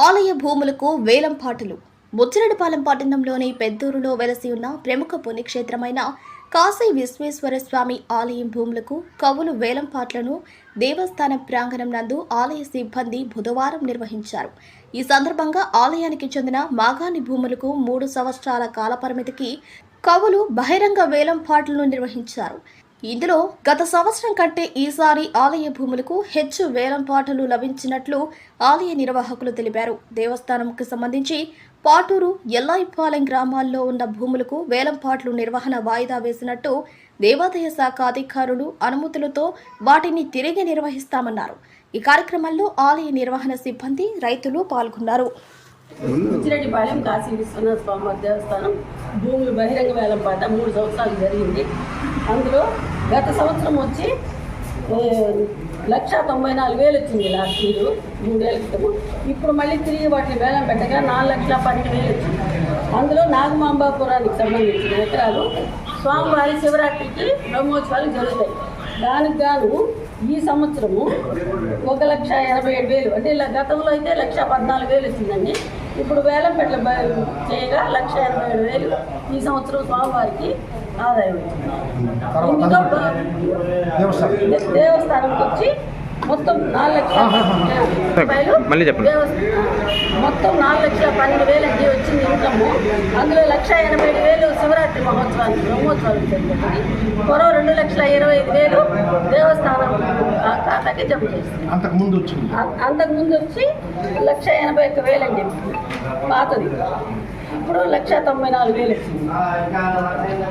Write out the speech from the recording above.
ఆలయ భూములకు వేలం పాటలు. ముచ్చిరెడ్డిపాలెం పట్టణంలోని పెద్దూరులో వెలసి ఉన్న ప్రముఖ పుణ్యక్షేత్రమైన కాశీ విశ్వేశ్వర స్వామి ఆలయం భూములకు కవులు వేలం పాటలను దేవస్థానం ప్రాంగణం నందు ఆలయ సిబ్బంది బుధవారం నిర్వహించారు. ఈ సందర్భంగా ఆలయానికి చెందిన మాగాణి భూములకు మూడు సంవత్సరాల కాలపరిమితికి కవులు బహిరంగ వేలం పాటలను నిర్వహించారు. ఇందులో గత సంవత్సరం కంటే ఈసారి ఆలయ భూములకు హెచ్చు వేలం పాటలు లభించినట్లు ఆలయ నిర్వాహకులు తెలిపారు. దేవస్థానంకు సంబంధించి పాటూరు ఎల్లాయిపాలెం గ్రామాల్లో ఉన్న భూములకు వేలం పాటలు నిర్వహణ వాయిదా వేసినట్టు దేవాదాయ శాఖ అధికారులు అనుమతులతో వాటిని తిరిగి నిర్వహిస్తామన్నారు. ఈ కార్యక్రమంలో ఆలయ నిర్వహణ సిబ్బంది రైతులు పాల్గొన్నారు. ఉచ్చిరెడ్డిపాలెం కాశీ విశ్వనాథ స్వామి దేవస్థానం. భూములు బహిరంగ వేలం పాట మూడు సంవత్సరాలు జరిగింది. అందులో గత సంవత్సరం వచ్చి లక్ష తొంభై నాలుగు వేలు వచ్చింది లాస్ట్ ఇయర్ మూడేళ్ళ క్రితము. ఇప్పుడు మళ్ళీ తిరిగి వాటిని వేలం పెట్టగా నాలుగు లక్షల పన్నెండు వేలు వచ్చింది. అందులో నాగమాంబాపురానికి సంబంధించిన ఎకరాలు స్వామివారి శివరాత్రికి బ్రహ్మోత్సవాలు జరుగుతాయి. దానికి గాను ఈ సంవత్సరము ఒక లక్ష ఎనభై ఏడు వేలు అంటే ఇలా గతంలో అయితే లక్ష పద్నాలుగు వేలు వచ్చిందండి. ఇప్పుడు వేలం పెట్టల బ- చేయగా లక్ష ఎనభై ఏడు వేలు ఈ సంవత్సరం స్వామివారికి ఆదాయం. దేవస్థానంకి వచ్చి మొత్తం నాలుగు లక్షల రూపాయలు మొత్తం నాలుగు లక్షల పన్నెండు వేలు అండి వచ్చింది ఇన్కమ్ అందులో లక్ష ఎనభై ఏడు వేలు శివరాత్రి మహోత్సవానికి బ్రహ్మోత్సవానికి జరిగింది మరో రెండు లక్షల ఇరవై ఐదు వేలు దేవస్థానం ఖాతాకి జమ చేస్తుంది అంతకు ముందు వచ్చింది. అ- అంతకుముందు వచ్చి లక్ష ఎనభై ఒక్క వేలు అండి పాతది. ఇప్పుడు లక్ష తొంభై నాలుగు వేలు వచ్చింది.